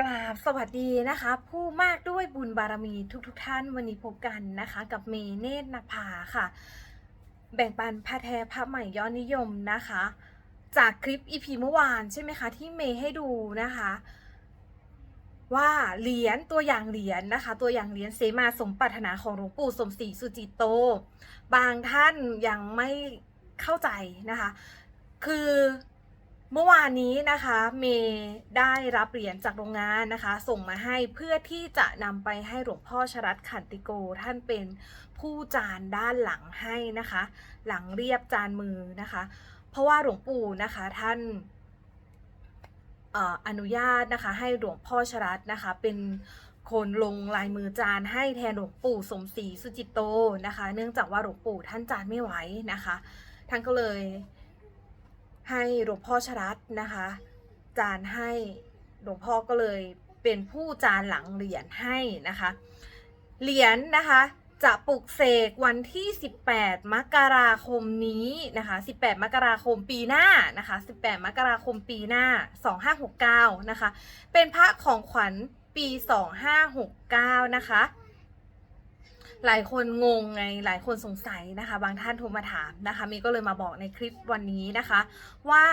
กราบสวัสดีนะคะ ผู้มากด้วยบุญบารมีทุกๆทท่านวันนี้พบกันนะคะ กับเมเนตรนภาค่ะ แบ่งปันพระแท้พระใหม่ยอดนิยมนะคะ จากคลิปอีพีเมื่อวานใช่ไหมคะ ที่เมย์ให้ดูนะคะ ว่าเหรียญตัวอย่างเหรียญนะคะ ตัวอย่างเหรียญเสมาสมปรารถนาของหลวงปู่สมศรีสุจิตโต บางท่านยังไม่เข้าใจนะคะ คือ เมื่อวานนี้นะคะเมย์ได้รับเหรียญจากโรงงานนะคะ ส่งมาให้เพื่อที่จะนำไปให้หลวงพ่อชรัตขันติโก ท่านเป็นผู้จานด้านหลังให้นะคะ หลังเรียบจานมือนะคะ เพราะว่าหลวงปู่นะคะท่านอนุญาตนะคะ ให้หลวงพ่อชรัตนะคะ เป็นคนลงลายมือจานให้แทนหลวงปู่สมศรีสุจิตโตนะคะ เนื่องจากว่าหลวงปู่ท่านจานไม่ไหวนะคะ ท่านก็เลย ให้หลวงพ่อชรัตนะคะ จานให้หลวงพ่อก็เลยเป็นผู้จานหลังเหรียญให้นะคะ เหรียญนะคะจะปลุกเสกวันที่ 18 มกราคมนี้นะคะ 18 มกราคมปีหน้านะคะ 18 มกราคมปีหน้า 2569 นะคะ เป็นพระของขวัญปี 2569 นะคะ หลายคนงงไงหลายคนสงสัยนะคะ บางท่านโทรมาถามนะคะมีก็เลยมาบอกในคลิปวันนี้นะคะว่า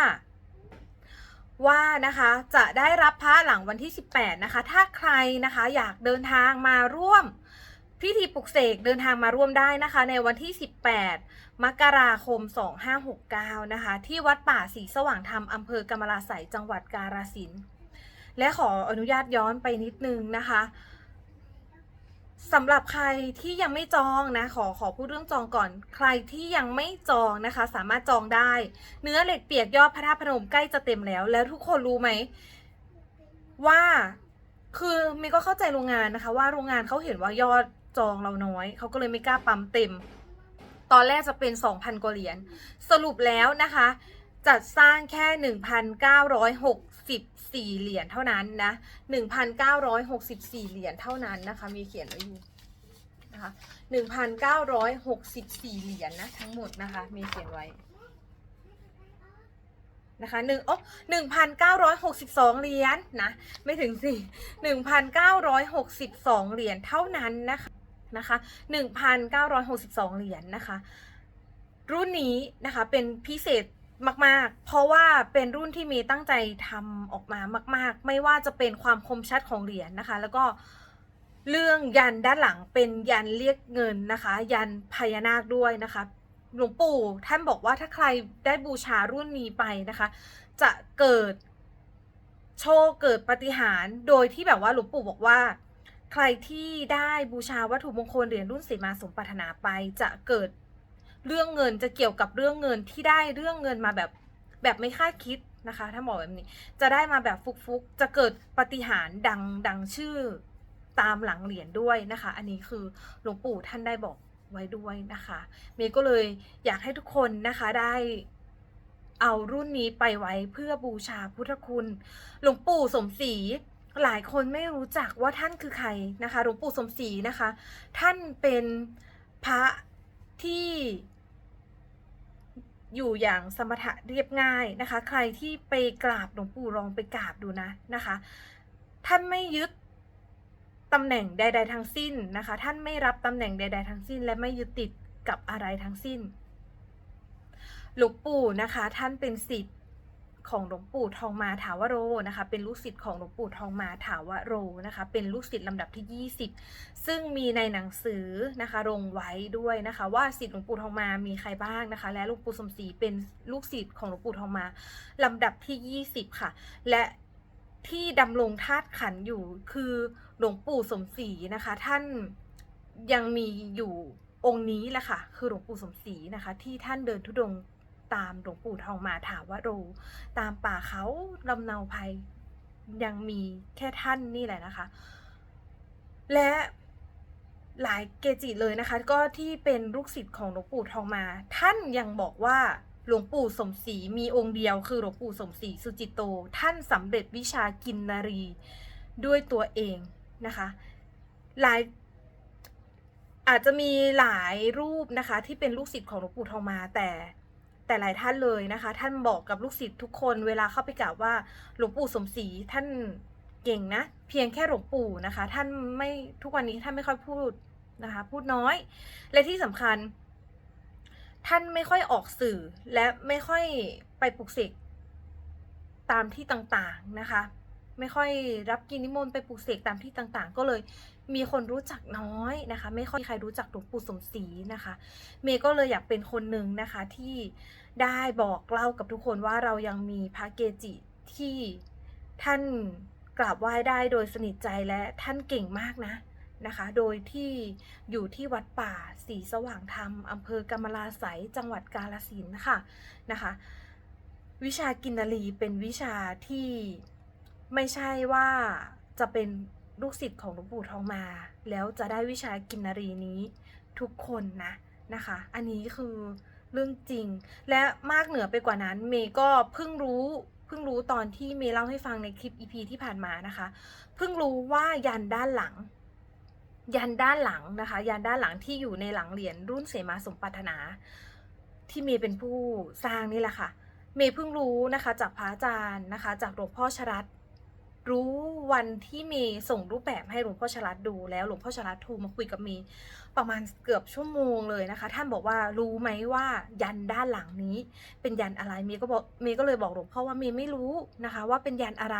ว่านะคะจะได้รับพระหลังวันที่ 18 นะคะ ถ้าใครนะคะอยากเดินทางมาร่วมพิธีปลุกเสกเดินทางมาร่วมได้นะคะ ในวันที่ 18 มกราคม 2569 นะคะ ที่วัดป่าศรีสว่างธรรมอำเภอกำมะลาไสยจังหวัดกาฬสินธุ์และขออนุญาตย้อนไปนิดนึงนะคะ สำหรับใครที่ยังไม่จองนะ ขอขอพูดเรื่องจองก่อน ใครที่ยังไม่จองนะคะ สามารถจองได้ เนื้อเหล็กเปียกยอดพระธาตุพนมใกล้จะเต็มแล้ว แล้วทุกคนรู้ไหมว่าคือมีก็เข้าใจโรงงานนะคะ ว่าโรงงานเขาเห็นว่ายอดจองเราน้อยเขาก็เลยไม่กล้าปั๊มเต็ม ตอนแรกจะเป็น 2,000กว่าเหรียญสรุปแล้วนะคะ จัดสร้างแค่ 1,964 เหรียญเท่านั้นนะ 1,964 เหรียญเท่านั้นนะคะ มีเขียนไว้อยู่นะคะ1,964 เหรียญนะทั้งหมดนะคะ มีเขียนไว้นะคะหนึ่งโอ้หนึ่งพันเก้าร้อยหกสิบสองเหรียญนะ ไม่ถึงสิหนึ่งพันเก้าร้อยหกสิบสองเหรียญเท่านั้นนะคะนะคะหนึ่งพันเก้าร้อยหกสิบสองเหรียญนะคะ รุ่นนี้นะคะเป็นพิเศษ มาก ๆ เพราะว่าเป็นรุ่นที่มีตั้งใจทำออกมามาก ๆ ไม่ว่าจะเป็นความคมชัดของเหรียญนะคะ แล้วก็เรื่องยันด้านหลังเป็นยันเรียกเงินนะคะ ยันพญานาคด้วยนะคะหลวงปู่ท่านบอกว่าถ้าใครได้บูชารุ่นนี้ไปนะคะ จะเกิดโชคเกิดปาฏิหารโดยที่แบบว่าหลวงปู่บอกว่า ใครที่ได้บูชาวัตถุมงคลเหรียญรุ่นเสมาสมปรารถนาไป จะเกิด เรื่องเงินจะเกี่ยวกับเรื่องเงินที่ได้เรื่องเงินมาแบบแบบไม่คาดคิดนะคะ ถ้าบอกแบบนี้จะได้มาแบบฟุกๆ จะเกิดปฏิหารดังดังชื่อตามหลังเหรียญด้วยนะคะ อันนี้คือหลวงปู่ท่านได้บอกไว้ด้วยนะคะเมย์ก็เลยอยากให้ทุกคนนะคะได้เอารุ่นนี้ไปไว้เพื่อบูชาพุทธคุณ หลวงปู่สมศรีหลายคนไม่รู้จักว่าท่านคือใครนะคะ หลวงปู่สมศรีนะคะ ท่านเป็นพระที่ อยู่อย่างสมถะเรียบง่ายนะคะ ใครที่ไปกราบหลวงปู่ลองไปกราบดูนะนะคะ ท่านไม่ยึดตำแหน่งใด ๆ ทั้งสิ้นนะคะ ท่านไม่รับตำแหน่งใด ๆ ทั้งสิ้น และไม่ยึดติดกับอะไรทั้งสิ้น หลวงปู่นะคะ ท่านเป็นศิษย์ ของหลวงปู่ทองมาถาวโรนะคะ เป็นลูกศิษย์ของหลวงปู่ทองมาถาวโรนะคะ เป็นลูกศิษย์ลำดับที่ 20 ซึ่งมีในหนังสือนะคะลงไว้ด้วยนะคะ ว่าศิษย์หลวงปู่ทองมามีใครบ้างนะคะ และหลวงปู่สมศรีเป็นลูกศิษย์ของหลวงปู่ทองมาลำดับที่ 20 ค่ะ และที่ดำรงธาตุขันอยู่คือหลวงปู่สมศรีนะคะ ท่านยังมีอยู่องค์นี้แหละค่ะ คือหลวงปู่สมศรีนะคะ ที่ท่านเดินทุดง ตามหลวงปู่ทองมาถาวโร ตามป่าเขาลำเนาภัยยังมีแค่ท่านนี่แหละนะคะ และหลายเกจิเลยนะคะ ก็ที่เป็นลูกศิษย์ของหลวงปู่ทองมา ท่านยังบอกว่าหลวงปู่สมศรีมีองค์เดียวคือหลวงปู่สมศรีสุจิตโต ท่านสำเร็จวิชากินนารีด้วยตัวเองนะคะ หลายอาจจะมีหลายรูปนะคะที่เป็นลูกศิษย์ของหลวงปู่ทองมาแต่ แต่หลายท่านเลยนะคะ ท่านบอกกับลูกศิษย์ทุกคนเวลาเข้าไปกราบว่าหลวงปู่สมศรีท่านเก่งนะ เพียงแค่หลวงปู่นะคะ ท่านไม่ทุกวันนี้ท่านไม่ค่อยพูดนะคะ พูดน้อย และที่สำคัญ ท่านไม่ค่อยออกสื่อและไม่ค่อยไปปลุกเสกตามที่ต่างๆนะคะ ไม่ค่อยรับกินนิมนต์ไปปลุกเสกตามที่ต่างๆ ก็เลย มีคนรู้จักน้อยนะคะ ไม่ค่อยมีใครรู้จักหลวงปู่สมศรีนะคะ เมย์ก็เลยอยากเป็นคนหนึ่งนะคะที่ได้บอกเล่ากับทุกคนว่าเรายังมีพระเกจิที่ท่านกราบไหว้ได้โดยสนิทใจและท่านเก่งมากนะนะคะ โดยที่อยู่ที่วัดป่าศรีสว่างธรรมอำเภอกำมะลาไสยจังหวัดกาฬสินธุ์ค่ะนะคะ วิชากินนารีเป็นวิชาที่ไม่ใช่ว่าจะเป็น ลูกศิษย์ของหลวงปู่ทองมา แล้วจะได้วิชากินนารีนี้ทุกคนนะนะคะ อันนี้คือเรื่องจริง และมากเหนือไปกว่านั้นเมย์ก็เพิ่งรู้เพิ่งรู้ตอนที่เมย์เล่าให้ฟังในคลิป EP ที่ผ่านมานะคะ เพิ่งรู้ว่ายันด้านหลัง ยันด้านหลังนะคะ ยันด้านหลังที่อยู่ในหลังเหรียญรุ่นเสมาสมปรารถนา ที่เมย์เป็นผู้สร้างนี่แหละค่ะ เมย์เพิ่งรู้นะคะจากพระอาจารย์นะคะ จากหลวงพ่อชรัต รู้วันที่เมย์ส่งรูปแบบให้หลวงพ่อชรัตดูแล้วหลวงพ่อชรัตโทรมาคุยกับเมย์ประมาณเกือบชั่วโมงเลยนะคะ ท่านบอกว่ารู้ไหมว่ายันด้านหลังนี้ เป็นยันอะไรเมย์ก็บอกเมย์ก็เลยบอกหลวงพ่อว่าเมย์ไม่รู้นะคะ ว่าเป็นยันอะไร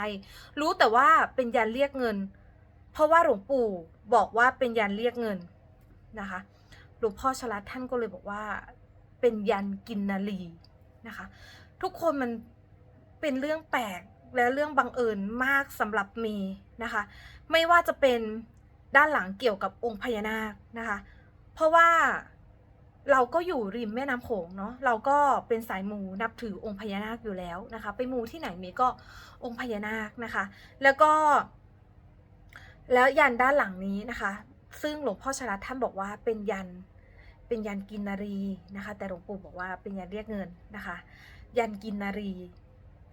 รู้แต่ว่าเป็นยันเรียกเงิน เพราะว่าหลวงปู่บอกว่าเป็นยันเรียกเงินนะคะ หลวงพ่อชลัดท่านก็เลยบอกว่า เป็นยันกินนารีนะคะ ทุกคนมันเป็นเรื่องแปลก และเรื่องบังเอิญมากสำหรับเมย์นะคะ ไม่ว่าจะเป็นด้านหลังเกี่ยวกับองค์พญานาคนะคะ เพราะว่าเราก็อยู่ริมแม่น้ำโขงเนาะเราก็เป็นสายมูนับถือองค์พญานาคอยู่แล้วนะคะ ไปมูที่ไหนเมย์ก็องค์พญานาคนะคะ แล้วก็ แล้วยันด้านหลังนี้นะคะ ซึ่งหลวงพ่อชลัดท่านบอกว่าเป็นยันเป็นยันกินนารีนะคะ แต่หลวงปู่บอกว่าเป็นยันเรียกเงินนะคะ ยันกินนารี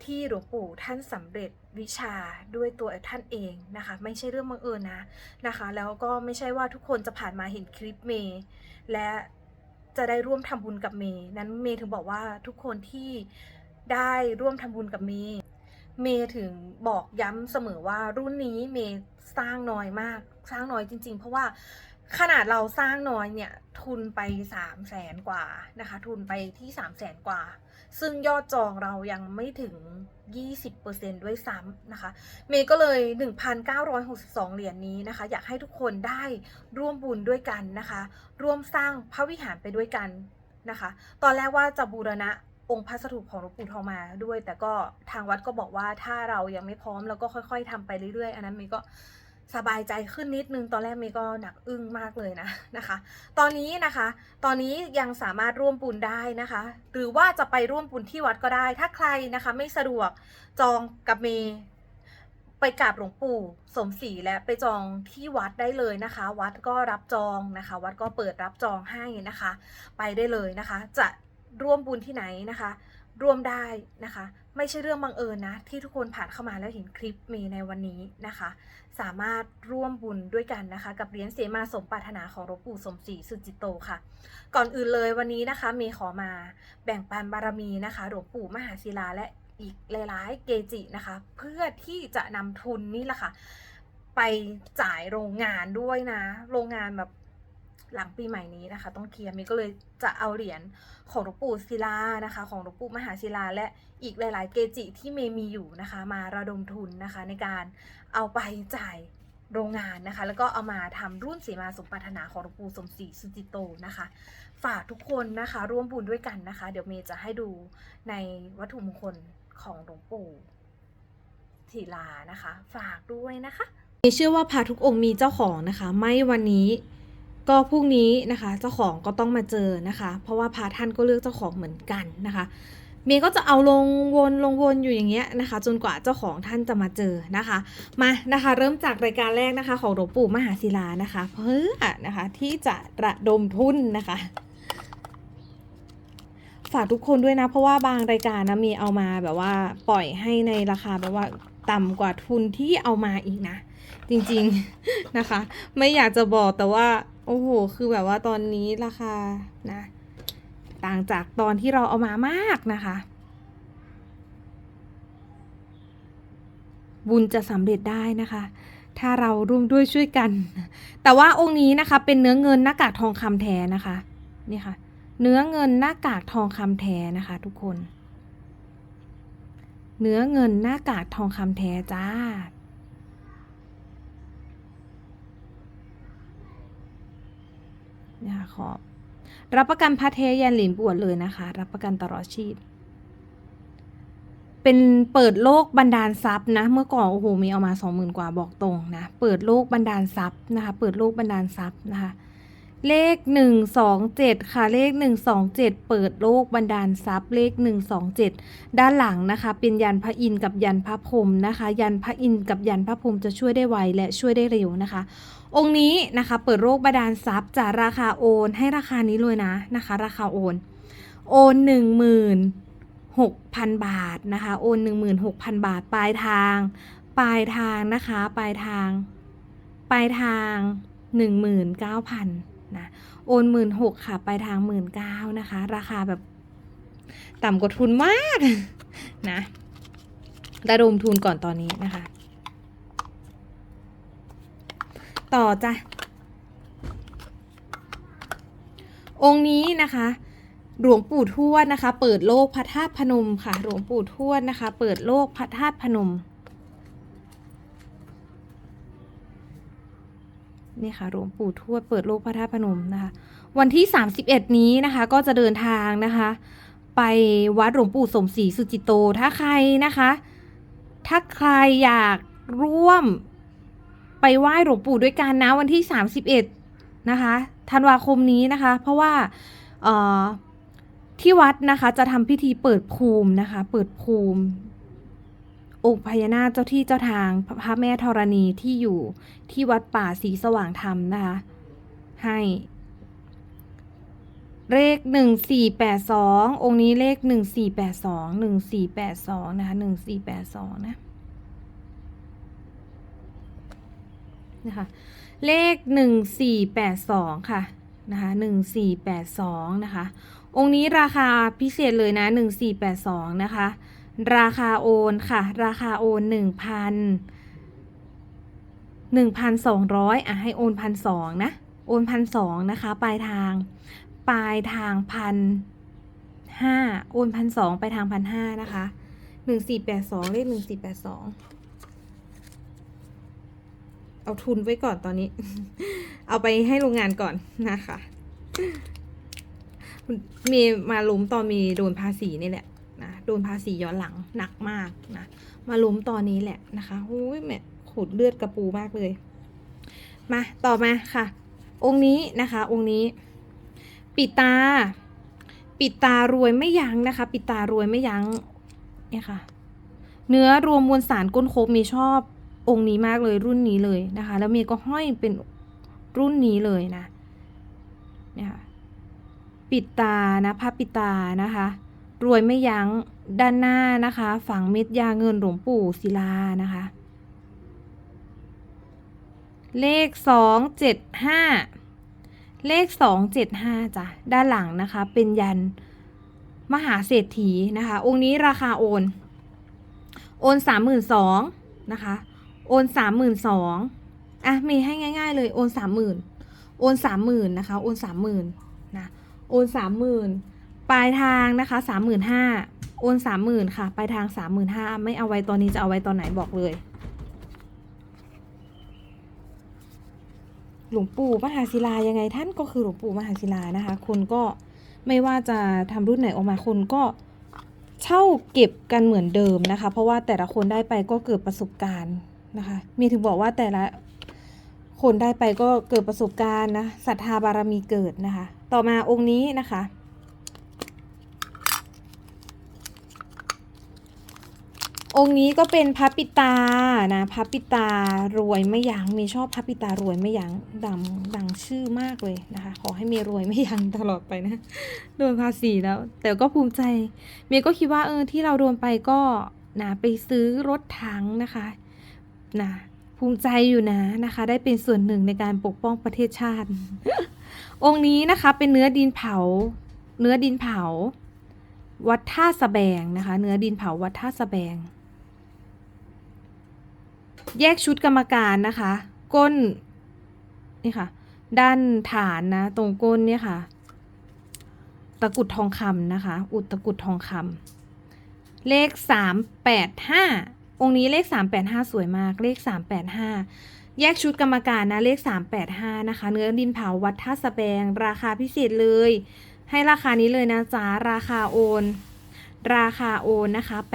ที่หลวงปู่ท่านสำเร็จวิชาด้วยตัวท่านเองนะคะ ไม่ใช่เรื่องบังเอิญนะนะคะ แล้วก็ไม่ใช่ว่าทุกคนจะผ่านมาเห็นคลิปเมย์และจะได้ร่วมทำบุญกับเมย์นั้นเมย์ถึงบอกว่าทุกคนที่ได้ร่วมทำบุญกับเมย์เมย์ถึงบอกย้ำเสมอว่ารุ่นนี้เมย์สร้างน้อยมาก สร้างน้อยจริง ๆ เพราะว่าขนาดเราสร้างน้อยเนี่ยทุนไป3 0 0แสนกว่านะคะ ทุนไปที่3 0 0แสนกว่า ซึ่งยอดจองเรายังไม่ถึง 20%ด้วยซ้ำนะคะ เมย์ก็เลย 1,962 เหรียญนนี้นะคะ อยากให้ทุกคนได้ร่วมบุญด้วยกันนะคะ ร่วมสร้างพระวิหารไปด้วยกันนะคะ ตอนแรกว่าจะบูรณะองค์พระสถูปของหลวงปู่ทองมาด้วย แต่ก็ทางวัดก็บอกว่าถ้าเรายังไม่พร้อมเราก็ค่อย ๆทำไปเรื่อยๆ อันนั้นเมย์ก็ สบายใจขึ้นนิดนึง ตอนแรกเมย์ก็หนักอึ้งมากเลยนะนะคะ ตอนนี้นะคะ ตอนนี้ยังสามารถร่วมบุญได้นะคะ หรือว่าจะไปร่วมบุญที่วัดก็ได้ ถ้าใครนะคะไม่สะดวกจองกับเมย์ไปกราบหลวงปู่สมศรีและไปจองที่วัดได้เลยนะคะ วัดก็รับจองนะคะ วัดก็เปิดรับจองให้นะคะ ไปได้เลยนะคะ จะร่วมบุญที่ไหนนะคะ ร่วมได้นะคะ ไม่ใช่เรื่องบังเอิญนะ ที่ทุกคนผ่านเข้ามาแล้วเห็นคลิปเมย์ในวันนี้นะคะ สามารถร่วมบุญด้วยกันนะคะ กับเหรียญเสมาสมปรารถนาของหลวงปู่สมศรีสุจิตโตค่ะ ก่อนอื่นเลยวันนี้นะคะเมย์ขอมาแบ่งปันบารมีนะคะหลวงปู่มหาศิลาและอีกหลาย ๆ เกจินะคะ เพื่อที่จะนำทุนนี่แหละค่ะ ไปจ่ายโรงงานด้วยนะ โรงงานแบบ หลังปีใหม่นี้นะคะ ต้องเคลียร์เมย์ก็เลยจะเอาเหรียญของหลวงปู่ศิลานะคะ ของหลวงปู่มหาศิลาและอีกหลาย ๆ เกจิที่เมย์มีอยู่นะคะ มาระดมทุนนะคะ ในการเอาไปจ่ายโรงงานนะคะ แล้วก็เอามาทำรุ่นเสมาสมปรารถนาของหลวงปู่สมศรีสุจิโตนะคะ ฝากทุกคนนะคะร่วมบุญด้วยกันนะคะ เดี๋ยวเมย์จะให้ดูในวัตถุมงคลของหลวงปู่ศิลานะคะ ฝากด้วยนะคะเชื่อว่าพระทุกองค์มีเจ้าของนะคะ ไม่วันนี้ ก็พรุ่งนี้นะคะเจ้าของก็ต้องมาเจอนะคะ เพราะว่าพระท่านก็เลือกเจ้าของเหมือนกันนะคะ เมย์ก็จะเอาลงวนลงวนอยู่อย่างเงี้ยนะคะ จนกว่าเจ้าของท่านจะมาเจอนะคะ มานะคะ เริ่มจากรายการแรกนะคะ ของหลวงปู่มหาศิลานะคะ เพื่อนะคะที่จะระดมทุนนะคะฝากทุกคนด้วยนะ เพราะว่าบางรายการนะมีเอามาแบบว่าปล่อยให้ในราคาแบบว่าต่ำกว่าทุนที่เอามาอีกนะ จริงๆนะคะ ไม่อยากจะบอกแต่ว่า โอ้โห คือแบบว่าตอนนี้ราคานะ ต่างจากตอนที่เราเอามามากนะคะ บุญจะสำเร็จได้นะคะ ถ้าเราร่วมด้วยช่วยกัน แต่ว่าองค์นี้นะคะ เป็นเนื้อเงินหน้ากากทองคำแท้นะคะ นี่ค่ะ เนื้อเงินหน้ากากทองคำแท้นะคะ ทุกคน เนื้อเงินหน้ากากทองคำแท้จ้า นะคะขอบรับประกันพระเทยันหลินบวชเลยนะคะ รับประกันตลอดชีพ เป็นเปิดโลกบรรดาลทรัพย์นะ เมื่อก่อนโอ้โหมีเอามาสองหมื่นกว่าบอกตรงนะ เปิดโลกบรรดาลทรัพย์นะคะ เปิดโลกบรรดาลทรัพย์นะคะ เลขหนึ่งสองเจ็ดค่ะ เลขหนึ่งสองเจ็ดเปิดโลกบันดาลทรัพย์เลขหนึ่งสองเจ็ดด้านหลังนะคะ เป็นยันพระอินทร์กับยันพระพรหมนะคะ ยันพระอินทร์กับยันพระพรหมจะช่วยได้ไวและช่วยได้เร็วนะคะ องค์นี้นะคะ เปิดโลกบันดาลทรัพย์จะราคาโอน ให้ราคานี้เลยนะนะคะ ราคาโอน โอนหนึ่งหมื่นหกพันบาทนะคะ โอนหนึ่งหมื่นหกพันบาท ปลายทาง ปลายทางนะคะ ปลายทาง ปลายทางห นะโอนหมื่นหกค่ะไปทางหมื่นเก้านะคะ ราคาแบบต่ำกว่าทุนมากนะระดมทุนก่อนตอนนี้นะคะ ต่อจ้ะองค์นี้นะคะหลวงปู่ทวดนะคะ เปิดโลกพระธาตุพนมค่ะ หลวงปู่ทวดนะคะ เปิดโลกพระธาตุพนม นี่ค่ะหลวงปู่ทวดเปิดโลกพระธาตุพนมนะคะ วันที่ 31 นี้นะคะ ก็จะเดินทางนะคะ ไปวัดหลวงปู่สมศรีสุจิตโต ถ้าใครนะคะ ถ้าใครอยากร่วมไปไหว้หลวงปู่ด้วยกันนะวันที่ 31 นะคะธันวาคมนี้นะคะ เพราะว่าที่วัดนะคะจะทำพิธีเปิดภูมินะคะ เปิดภูมิ องค์พญานาคเจ้าที่เจ้าทางพระแม่ธรณีที่อยู่ที่วัดป่าศรีสว่างธรรมนะคะ ให้ เลขหนึ่งสี่แปดสององค์นี้เลขหนึ่งสี่แปดสองหนึ่งสี่แปดสองนะคะหนึ่งสี่แปดสองนะนะคะเลข1482ค่ะนะคะ1482นะคะ องค์นี้ราคาพิเศษเลยนะ1482นะคะ ราคาโอนค่ะ ราคาโอน1,000 1,200อะให้โอนพันสองนะ โอนพันสองนะคะ ปลายทาง ปลายทางพันห้าโอนพันสองไปทางพันห้านะคะหนึ่งสี่แปดสองเลขหนึ่งสี่แปดสองเอาทุนไว้ก่อนตอนนี้ เอาไปให้โรงงานก่อนนะคะมีมาล้มตอนมีโดนภาษีนี่แหละ โดนภาษีย้อนหลังหนักมากนะ มาล้มตอนนี้แหละนะคะอุ้ยแม่ขูดเลือดกระปูมากเลย มาต่อมาค่ะ องค์นี้นะคะ องค์นี้ ปิดตา ปิดตารวยไม่ยั้งนะคะ ปิดตารวยไม่ยั้งเนี่ยค่ะ เนื้อรวมมวลสารก้นโคกมีชอบองค์นี้มากเลยรุ่นนี้เลยนะคะ แล้วเมียก็ห้อยเป็นรุ่นนี้เลยนะเนี่ยค่ะปิดตานะพระปิดตานะคะ รวยไม่ยั้งด้านหน้านะคะ ฝังเม็ดยาเงินหลวงปู่ศิลานะคะ เลขสองเจ็ดห้าเลขสองเจ็ดห้าจ้ะด้านหลังนะคะ เป็นยันมหาเศรษฐีนะคะ องค์นี้ราคาโอน โอนสามหมื่นสองนะคะ โอนสามหมื่นสองอะมีให้ง่าย ๆ เลยโอนสามหมื่นโอนสามหมื่นนะคะ โอนสามหมื่นนะโอนสามหมื่น ปลายทางนะคะสามหมื่นห้าโอนสามหมื่นค่ะ ปลายทางสามหมื่นห้าไม่เอาไว้ตอนนี้จะเอาไว้ตอนไหนบอกเลย หลวงปู่มหาศิลายังไงท่านก็คือหลวงปู่มหาศิลานะคะ คนก็ไม่ว่าจะทำรุ่นไหนออกมาคนก็เช่าเก็บกันเหมือนเดิมนะคะ เพราะว่าแต่ละคนได้ไปก็เกิดประสบการณ์นะคะ มีถึงบอกว่าแต่ละคนได้ไปก็เกิดประสบการณ์นะศรัทธาบารมีเกิดนะคะ ต่อมาองค์นี้นะคะ องค์นี้ก็เป็นพระปิตานะพระปิตารวยไม่ยัง้งมีชอบพระปิตารวยไม่ยัง้งดังดังชื่อมากเลยนะคะ ขอให้มีรวยไม่ยั้งตลอดไปนะโดนภาษีแล้ว แต่ก็ภูมิใจ เมย์ก็คิดว่าเออที่เราโดนไปก็นะไปซื้อรถถังนะคะนะภูมิใจอยู่นะนะคะ ได้เป็นส่วนหนึ่งในการปกป้องประเทศชาติ องค์นี้นะคะเป็นเนื้อดินเผา เนื้อดินเผา วัดท่าสะแบงนะคะ เนื้อดินเผาวัดท่าสะแบง แยกชุดกรรมการนะคะ ก้นนี่ค่ะ ด้านฐานนะ ตรงก้นเนี่ยค่ะ ตะกรุดทองคำนะคะ อุดตะกรุดทองคำเลขสามแปดห้าองค์นี้เลขสามแปดห้าสวยมาก เลขสามแปดห้าแยกชุดกรรมการนะ เลขสามแปดห้านะคะ เนื้อดินเผาวัดท่าสแบง ราคาพิเศษเลย ให้ราคานี้เลยนะจ๊ะ ราคาโอน ราคาโอนนะคะแ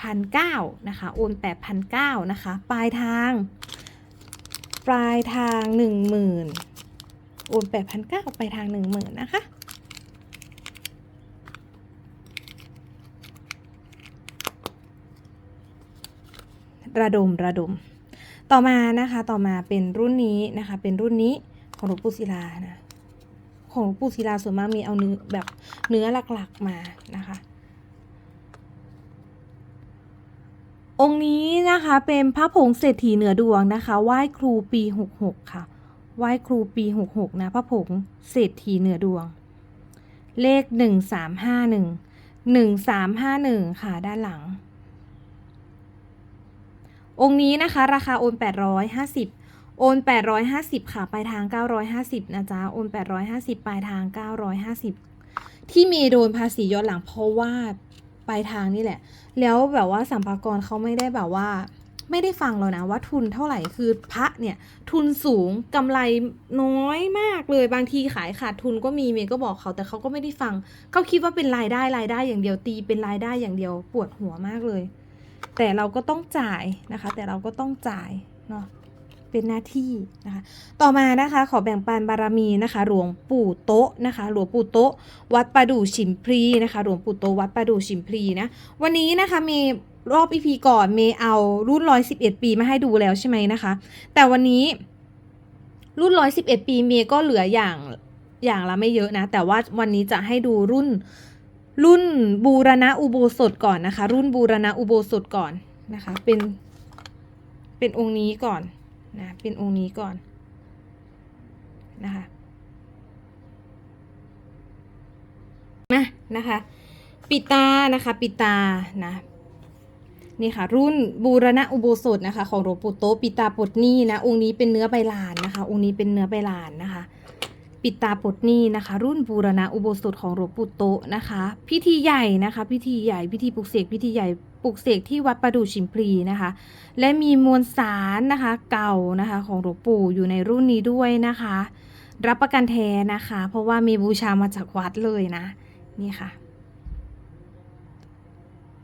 พันเก้านะคะ โอนแปดพันเก้านะคะ ปลายทาง ปลายทางหนึ่งหมื่นโอนแปดพันเก้าปลายทางหนึ่งหมื่นนะคะระดมระดม ต่อมานะคะต่อมาเป็นรุ่นนี้นะคะ เป็นรุ่นนี้ของหลวงปู่ศิลานะ ของหลวงปู่ศิลาส่วนมากมีเอาเนื้อแบบเนื้อหลักๆมานะคะ องค์นี้นะคะเป็นพระผงเศรษฐีเหนือดวงนะคะไหว้ครูปี 66 ค่ะไหว้ครูปี 66 นะพระผงเศรษฐีเหนือดวง เลข 1351 1351 ค่ะด้านหลัง องค์นี้นะคะ ราคาโอน 850 โอน 850 ค่ะปลายทาง 950 นะจ๊ะ โอน 850 ปลายทาง 950 ที่มีโดนภาษีย้อนหลังเพราะว่า ปลายทางนี่แหละ แล้วแบบว่าสัมภากรเขาไม่ได้แบบว่า ไม่ได้ฟังเรานะว่าทุนเท่าไหร่คือพระเนี่ย ทุนสูงกำไรน้อยมากเลยบางทีขายขาดทุนก็มีเมย์ก็บอกเขาแต่เขาก็ไม่ได้ฟังเขาคิดว่าเป็นรายได้รายได้อย่างเดียวตีเป็นรายได้อย่างเดียวปวดหัวมากเลย แต่เราก็ต้องจ่ายนะคะ แต่เราก็ต้องจ่ายเนาะ เป็นหน้าที่นะคะ ต่อมานะคะขอแบ่งปันบารมีนะคะ หลวงปู่โต๊ะนะคะ หลวงปู่โต๊ะ วัดประดู่ฉิมพลีนะคะ หลวงปู่โต๊ะวัดประดู่ฉิมพลีนะวันนี้นะคะมีรอบอีพีก่อนเมย์เอารุ่นร้อยสิบเอ็ดปีมาให้ดูแล้วใช่ไหมนะคะ แต่วันนี้รุ่นร้อยสิบเอ็ดปีเมย์ก็เหลืออย่างอย่างละไม่เยอะนะ แต่ว่าวันนี้จะให้ดูรุ่นรุ่นบูรณะอุโบสถก่อนนะคะ รุ่นบูรณะอุโบสถก่อนนะคะ เป็นเป็นองค์นี้ก่อน นะเป็นองค์นี้ก่อนนะคะนะนะคะ ปิตานะคะ ปิตานะนี่ค่ะ รุ่นบูรณะอุโบสถนะคะ ของหลวงปู่โตปิตาปดนี่นะองค์นี้เป็นเนื้อใบลานนะคะ องค์นี้เป็นเนื้อใบลานนะคะ ปิดตาปลดหนี้นะคะ รุ่นบูรณะอุโบสถของหลวงปู่โตนะคะ พิธีใหญ่นะคะ พิธีใหญ่พิธีปลุกเสกพิธีใหญ่ปลุกเสกที่วัดประดู่ชิมพลีนะคะ และมีมวลสารนะคะ เก่านะคะของหลวงปู่อยู่ในรุ่นนี้ด้วยนะคะ รับประกันแท้นะคะ เพราะว่ามีบูชามาจากวัดเลยนะนี่ค่ะ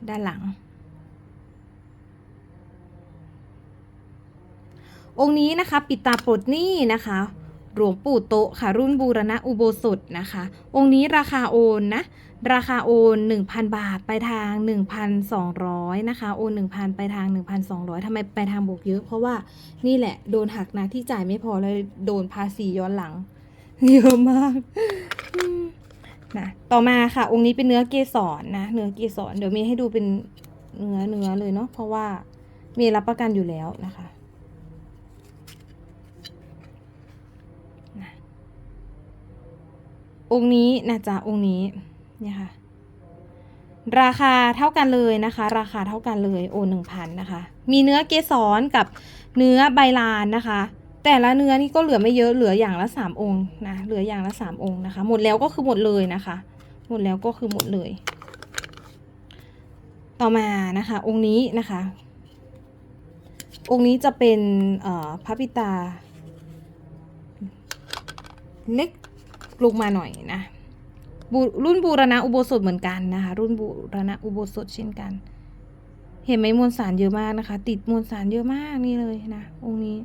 ด้านหลังองค์นี้นะคะ ปิดตาปลดหนี้นะคะ หลวงปู่โตค่ะรุ่นบูรณะอุโบสถนะคะ องค์นี้ราคาโอนนะ ราคาโอน 1,000 บาทไปทาง 1,200 นะคะ โอน 1,000 ไปทาง 1,200ทำไมไปทางบวกเยอะ เพราะว่านี่แหละโดนหักนะที่จ่ายไม่พอเลยโดนภาษีย้อนหลัง เยอะมากนะต่อมาค่ะ องค์นี้เป็นเนื้อเกสรนะเนื้อเกสรเดี๋ยวมีให้ดูเป็นเนื้อเนื้อเลยเนาะเพราะว่ามีรับประกันอยู่แล้วนะคะ องค์นี้นะจ๊ะองค์นี้เนี่ยค่ะ ราคาเท่ากันเลยนะคะ ราคาเท่ากันเลยโอหนึ่งพันนะคะ มีเนื้อเกสรกับเนื้อใบลานนะคะ แต่ละเนื้อนี่ก็เหลือไม่เยอะเหลืออย่างละสามองค์นะเหลืออย่างละสามองค์นะคะ หมดแล้วก็คือหมดเลยนะคะ หมดแล้วก็คือหมดเลย ต่อมานะคะ องค์นี้นะคะ องค์นี้จะเป็นพระปิตาเล็ก ลงมาหน่อยนะรุ่นบูรณะอุโบสถเหมือนกันนะคะ รุ่นบูรณะอุโบสถเช่นกัน เห็นไหมมวลสารเยอะมากนะคะ ติดมวลสารเยอะมากนี่เลยนะองค์นี้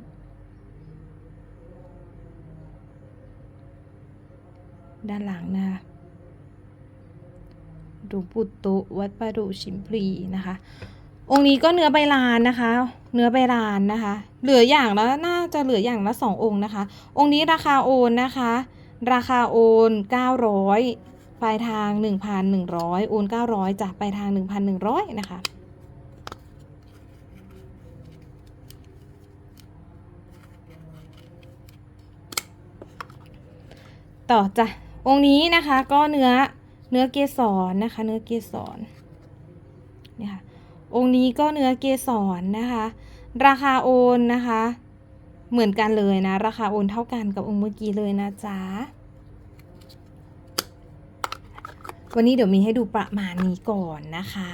ด้านหลังนะคะหลวงปู่โตวัดประดู่ชิมพลีนะคะ องค์นี้ก็เนื้อใบลานนะคะ เนื้อใบลานนะคะ เหลืออย่างแล้วน่าจะเหลืออย่างละสององค์นะคะ องค์นี้ราคาโอนนะคะ ราคาโอน 900 ปลายทาง 1,100 โอน 900จากปลายทาง 1,100 นะคะ ต่อจ้ะ องค์นี้นะคะก็เนื้อเนื้อเกสรนะคะ เนื้อเกสรเนี่ยค่ะองค์นี้ก็เนื้อเกสรนะคะ ราคาโอนนะคะ เหมือนกันเลยนะ ราคาโอนเท่ากันกับองค์เมื่อกี้เลยนะจ๊ะวันนี้เดี๋ยวมีให้ดูประมาณนี้ก่อนนะคะ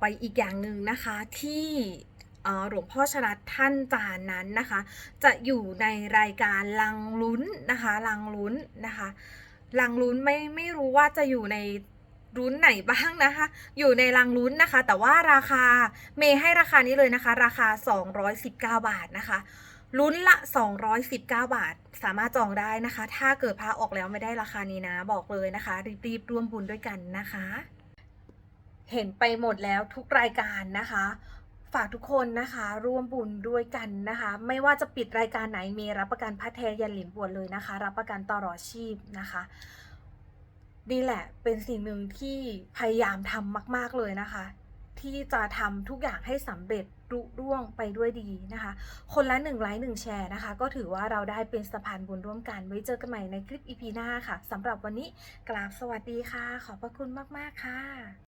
ไปอีกอย่างหนึ่งนะคะที่หลวงพ่อชรัตท่านจานนั้นนะคะ จะอยู่ในรายการลังลุ้นนะคะลังลุ้นนะคะลังลุ้นไม่ไม่รู้ว่าจะอยู่ใน ลุ้นไหนบ้างนะคะ อยู่ในลังลุ้นนะคะ แต่ว่าราคาเมย์ให้ราคานี้เลยนะคะ ราคา 219 บาทนะคะลุ้นละ 219 บาท สามารถจองได้นะคะ ถ้าเกิดพาออกแล้วไม่ได้ราคานี้นะ บอกเลยนะคะ รีบๆร่วมบุญด้วยกันนะคะ เห็นไปหมดแล้วทุกรายการนะคะ ฝากทุกคนนะคะ ร่วมบุญด้วยกันนะคะ ไม่ว่าจะปิดรายการไหนมีรับประกันพัทแทยันหลินบวชเลยนะคะ รับประกันตลอดชีพนะคะ นี่แหละเป็นสิ่งหนึ่งที่พยายามทำมาก ๆเลยนะคะ ที่จะทำทุกอย่างให้สำเร็จรุร่วงไปด้วยดีนะคะ คนละหนึ่งไลค์หนึ่งแชร์นะคะ ก็ถือว่าเราได้เป็นสะพานบุญร่วมกัน ไว้เจอกันใหม่ในคลิปอีพีหน้าค่ะสำหรับวันนี้กราบสวัสดีค่ะ ขอบพระคุณมาก ๆ ค่ะ